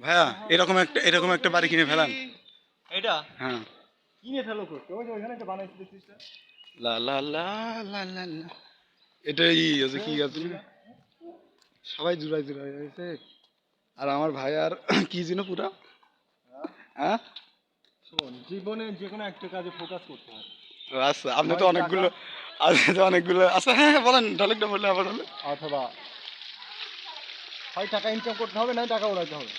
ভাইয়া এরকম একটা এরকম একটা বাড়ি কিনে ফেলান। এটা? হ্যাঁ। কিনে ফেলো করতে ওই যে ওইখানে একটা বানাইছি দেখছিস? লা লা লা লা লা লা। এটা ই আছে কি আছে সবাই জুড়াই জুড়াই হয়েছে আর আমার ভাই আর কি যেন পুরা। হ্যাঁ? শোন জীবনে যে কোনো একটা কাজে ফোকাস করতে হবে। আচ্ছা আপনি তো অনেকগুলো আপনি তো অনেকগুলো আচ্ছা হ্যাঁ হ্যাঁ বলেন ডালেকটা বললে আবার অথবা হয় টাকা ইনকাম করতে হবে না টাকা উড়াইতে হবে।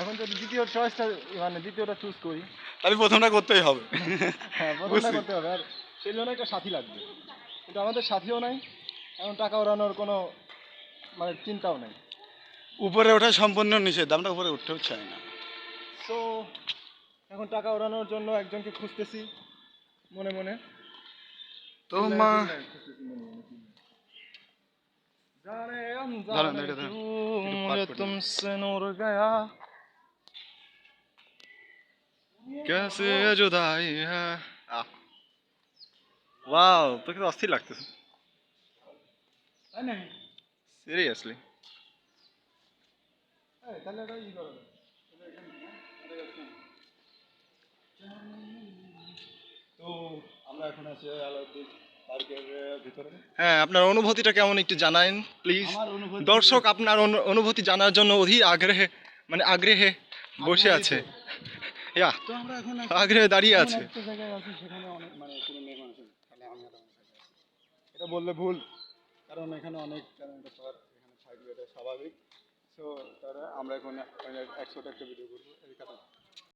এখন যদি দ্বিতীয় চয়েসটা মানে দ্বিতীয়টা চুজ করি তাহলে প্রথমটা করতেই হবে হ্যাঁ প্রথমটা বুঝছি। করতে হবে আর সেই জন্য একটা সাথী লাগবে কিন্তু আমাদের সাথীও নাই এখন টাকা উড়ানোর কোনো মানে চিন্তাও নাই উপরে ওঠা সম্পূর্ণ নিষেধ আমরা উপরে উঠতেও চাই না সো এখন টাকা উড়ানোর জন্য একজনকে খুঁজতেছি মনে মনে তো মা খুঁজতেছি মনে মনে। जाने धरो, अनजाने धरो, धरो। क्यों इधर मुझे पाट पड़ तुमसे नूर गया कैसे जुदाई है ওয়াও তোকে তো অস্থির লাগতেছে তাই নাকি সিরিয়াসলি এই, তাহলে এটা ই করো না। তো আমরা এখন আছি আলাউদ্দিন পার্কের ভিতরে হ্যাঁ আপনার অনুভূতিটা কেমন একটু জানান প্লিজ আমার অনুভূতি দর্শক আপনার অনু- অনুভূতি জানার জন্য অধীর আগ্রহে মানে আগ্রহে বসে আছে ইয়া তো আমরা এখন আগ্রহে দাঁড়িয়ে আছে। একটা জায়গায় আছি সেখানে অনেক মানে। এটা বললে ভুল কারণ এখানে অনেক এখানে স্বাভাবিক। সো তারা আমরা এখন একশোটা একটা ভিডিও করব এই কথা